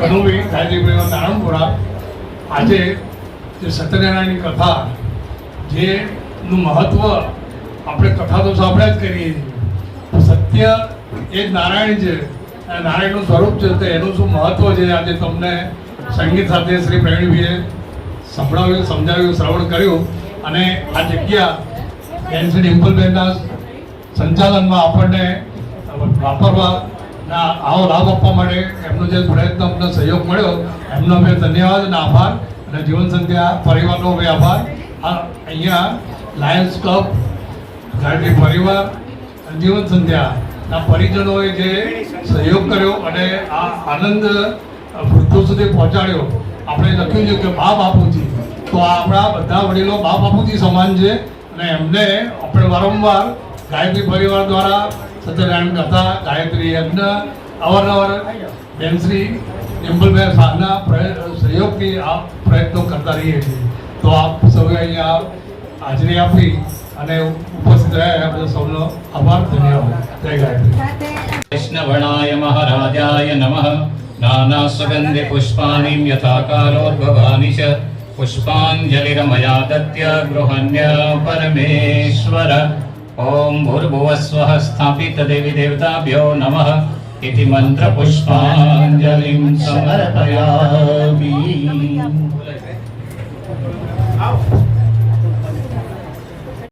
કનુભાઈ ગાયત્રી પરિવાર નારણપુરા આજે જે સત્યનારાયણની કથા, જેનું મહત્વ આપણે કથા તો સાંભળ્યા જ કરીએ છીએ. સત્ય એ જ નારાયણ છે. અને નારાયણનું સ્વરૂપ છે તો એનું શું મહત્વ છે? આજે તમને સંગીત સાથે શ્રી પ્રવીણભાઈએ સંભળાવ્યું, સમજાવ્યું, શ્રવણ કર્યું. અને આ જગ્યા એન શ્રી ડિમ્પલબેનના સંચાલનમાં આપણને વાપરવાના આવો લાભ આપવા માટે એમનો જે પ્રયત્ન અમને સહયોગ મળ્યો, એમનો અમે ધન્યવાદ અને આભાર અને જીવન સંધ્યા પરિવારનો અમે આભાર. અહીંયા લાયન્સ ક્લબ ગાયત્રી પરિવાર અને જીવન સંધ્યાના પરિજનોએ જે સહયોગ કર્યો અને આ આનંદ વૃદ્ધો સુધી પહોંચાડ્યો. આપણે લખ્યું છે કે બા બાપુજી. તો આપણા બધા વડીલો બા બાપુજી સમાન છે અને એમને આપણે વારંવાર ગાયત્રી પરિવાર દ્વારા સત્યનારાયણ કથા, ગાયત્રી યજ્ઞ, અવારનવાર બેનશ્રી ડિમ્પલભાઈ સાહના સહયોગથી આ પ્રયત્નો કરતા રહીએ તો આપ સૌએ અહીંયા હાજરી આપી અને ઉપસ્થિત રહ્યા બધા સૌનો આભાર, ધન્યવાદ. જય ગાયત્રી. વૈષ્ણવણાય મહારાજાય નમઃ. નાના સુગંધે પુષ્પાની યથાકાલોદ્ભવાનિ ચ પુષ્પાંજલિરમયા દત્ય ગૃહન્ય પરમેશ્વર. ॐ भूर्भुवस्वः स्थापितदेवी देवताभ्यो नमः इति मन्त्रपुष्पाञ्जलिं समर्पयामि